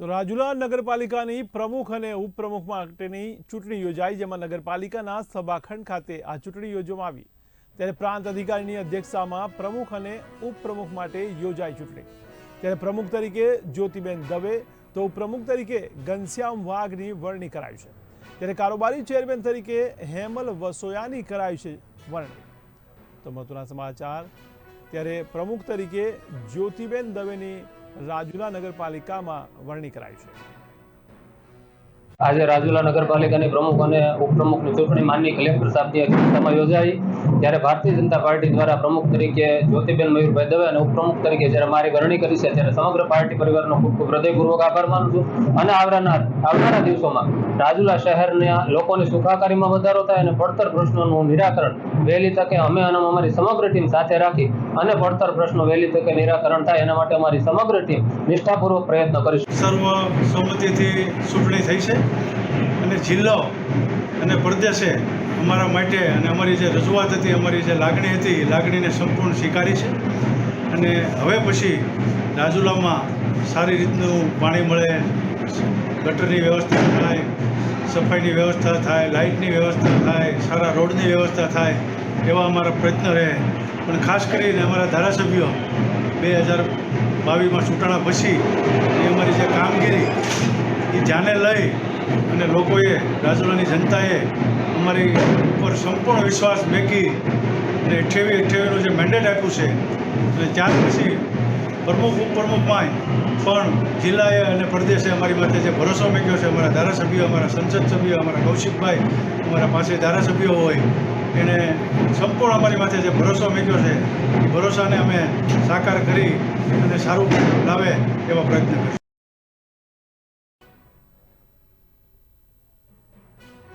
તો રાજુલા નગરપાલિકાની પ્રમુખ અને ઉપપ્રમુખ માટેની ચૂંટણી યોજાઈ, જેમાં નગરપાલિકાના સભાખંડ ખાતે આ ચૂંટણી યોજવામાં આવી. ત્યારે પ્રાંત અધિકારીની અધ્યક્ષતામાં પ્રમુખ અને ઉપપ્રમુખ માટે યોજાઈ ચૂંટણી. ત્યારે પ્રમુખ તરીકે જ્યોતિબેન દવે, તો ઉપપ્રમુખ તરીકે ઘનશ્યામ વાઘની વરણી કરાઈ છે. ત્યારે કારોબારી ચેરમેન તરીકે હેમલ વસોયાની કરાઈ છે વરણી. તો મહત્વના સમાચાર, ત્યારે પ્રમુખ તરીકે જ્યોતિબેન દવેની રાજુલા નગરપાલિકામાં વરણી કરાઈ છે. આજે રાજુલા નગરપાલિકાની પ્રમુખ અને ઉપપ્રમુખની ચૂંટણી માનની કલેક્ટર સાહેબની અધ્યક્ષતામાં યોજાઈ. ત્યારે ભારતીય જનતા પાર્ટી દ્વારા પ્રમુખ તરીકે જ્યોતિબેન મયુરભાઈ દવે અને ઉપપ્રમુખ તરીકે જ્યારે મારી વરણી કરી છે, ત્યારે સમગ્ર પાર્ટી પરિવારનો ખૂબ ખૂબ હૃદયપૂર્વક આભાર માનું છું. અને આવનારા આવનારા દિવસોમાં રાજુલા શહેરના લોકોની સુખાકારીમાં વધારો થાય અને પડતર પ્રશ્નોનું નિરાકરણ વહેલી તકે અમે અને અમારી સમગ્ર ટીમ સાથે રાખી અને પડતર પ્રશ્નો વહેલી તકે નિરાકરણ થાય એના માટે અમારી સમગ્ર ટીમ નિષ્ઠાપૂર્વક પ્રયત્ન કરીશું. સર્વ સંમતિથી ચૂંટણી થઈ છે અને જિલ્લો અને પ્રદેશે અમારા માટે અને અમારી જે રજૂઆત હતી, અમારી જે લાગણી હતી લાગણીને સંપૂર્ણ સ્વીકારી છે. અને હવે પછી રાજુલામાં સારી રીતનું પાણી મળે ગટરની વ્યવસ્થા થાય, સફાઈની વ્યવસ્થા થાય, લાઇટની વ્યવસ્થા થાય, સારા રોડની વ્યવસ્થા થાય, એવા અમારા પ્રયત્ન રહે. પણ ખાસ કરીને અમારા ધારાસભ્યો બે હજાર બાવીસમાં ચૂંટણા પછી એ અમારી જે કામગીરી, એ ધ્યાને લઈ અને લોકોએ, રાજુલાની જનતાએ અમારી ઉપર સંપૂર્ણ વિશ્વાસ મેકી અને અઠ્યાવીસ અઠ્યાવીસનું જે મેન્ડેટ આપ્યું છે, અને ત્યાર પછી પ્રમુખ ઉપપ્રમુખમાં પણ જિલ્લાએ અને પ્રદેશે અમારી માથે જે ભરોસો મૂક્યો છે, અમારા ધારાસભ્યો, અમારા સંસદ સભ્યો, અમારા કૌશિકભાઈ, અમારા પાસે ધારાસભ્યો હોય, એને સંપૂર્ણ અમારી માથે જે ભરોસો મૂક્યો છે, એ ભરોસાને અમે સાકાર કરી અને સારું લાવે એવા પ્રયત્ન કરીશું.